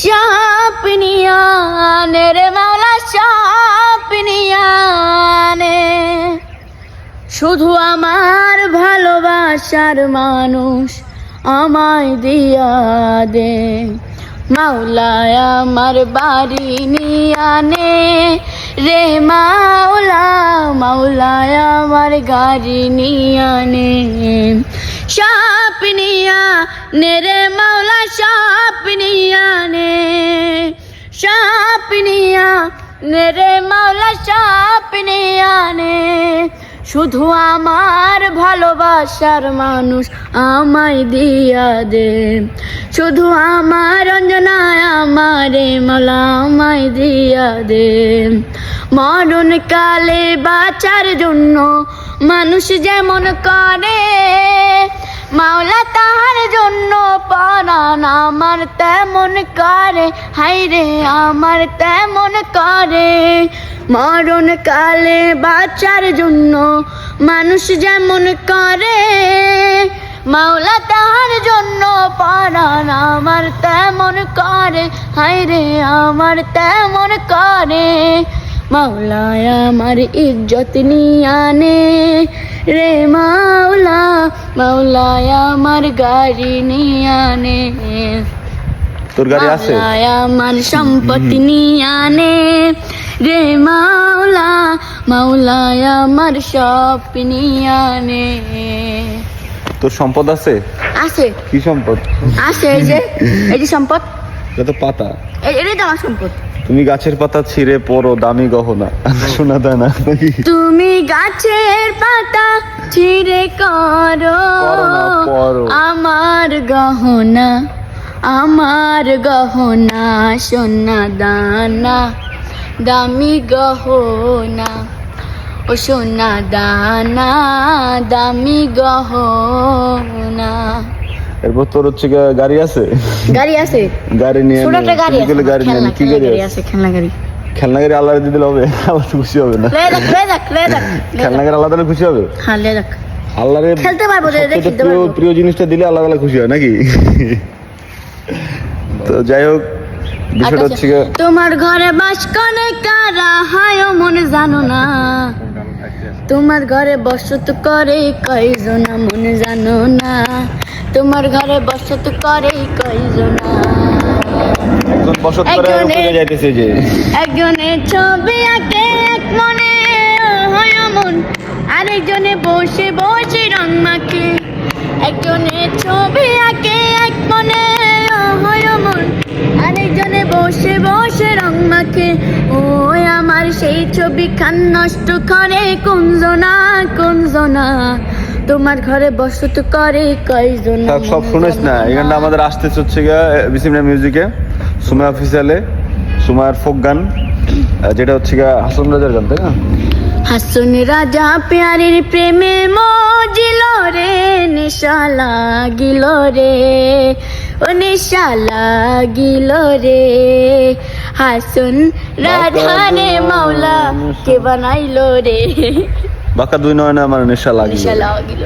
সাপনিয়ানে রে মাওলা সাপনিয়ানে শুধু আমার ভালোবাসার মানুষ আমায় দিয়া দে। মাওলায় আমার বাড়ি নিয়ানে রে মাওলা। আমার গাড়ি সাপনিয়া নে রে মাওলা সাপনিয়ানে সাপনিয়া নে রে মাওলা সাপনিয়ানে শুধু আমার ভালোবাসার মানুষ আমায় দিয়া দে। শুধু আমার অঞ্জনায় আমারে মালা আমায় দিয়া দে। মরণ কালে বাঁচার জন্য মানুষ যেমন করে, মাওলা তাহার জন্য পরাণ আমার তেমন করে। হাইরে আমার তেমন করে। মরণ কালে বাঁচার জন্য মানুষ যেমন করে, মাওলা তাহার জন্য পরাণ আমার তেমন করে। হাইরে আমার তেমন করে। মাওলায় আমার ইজ্জত নিয়ানে রে মাওলা মাওলায় আমার গাড়ি নিয়ানে তোর গাড়ি আছে? মাওলায় আমার সম্পত্তি নিয়ানে রে মাওলা মাওলায় আমার সব নিয়ানে তোর সম্পদ আছে? আছে। কি সম্পদ? আছে এই যে এই যে সম্পদ। এটা তো পাতা। তো আমার সম্পদ। তুমি গাছের পাতা ছিঁড়ে পরো দামি গহনা। শোনা দেয় না। তুমি গাছের পাতা ছিঁড়ে করো। আমার গহনা আমার গহনা সোনা দানা দামি গহনা ও সোনা দানা দামি গহনা। এরপর তোর হচ্ছে গাড়ি আছে? গাড়ি আছে। গাড়ি নিয়ে গাড়ি গাড়ি নিয়ে। কি গাড়ি আছে খেলনা গাড়ি। খেলনা গাড়ি আল্লাহ দিয়ে দিলে হবে আল্লাহ খুশি হবে না। খেলনা গাড়ি আল্লাহ তাহলে খুশি হবে? হ্যাঁ আল্লাহরে খেলতে পারব, প্রিয় জিনিসটা দিলে আল্লাহ তাআলা খুশি হয় নাকি? তো যাই হোক বিষয়টা হচ্ছে আচ্ছা, তোমার ঘরে বাস করে কারা হায় মনে জানো না। তোমার ঘরে বসত করে কয়জন মনে জানো না। তোমার ঘরে বসত করে কয়জন একজন বসত করে একজনে- যাইতেছে যে। একজনের ছবি আঁকে এক মনে হয় মন আরেকজনে বসে বসে রং মাখে। একজনের ছবি আঁকে এক মনে ছবি খান নষ্ট করে কুঞ্জনা কুঞ্জনা। তোমার ঘরে বসত করে কয়জন সব শুনিস না। এই গানটা আমাদের আসতে হচ্ছে বিসিমনা মিউজিকে সুমা অফিসিয়ালে সুমার ফোক গান। যেটা হচ্ছে গিয়ে হাসন রাজার গান তাই না? হাসুন রাজা প্যারির প্রেমে মজিল রে নেশা লাগিল রে। নেশা লাগিল রে। হাসুন রাধানে মাওলা কে বানাইল রে? বাঁকা দুই নয়নে আমার নেশা লাগিল নেশা লাগিল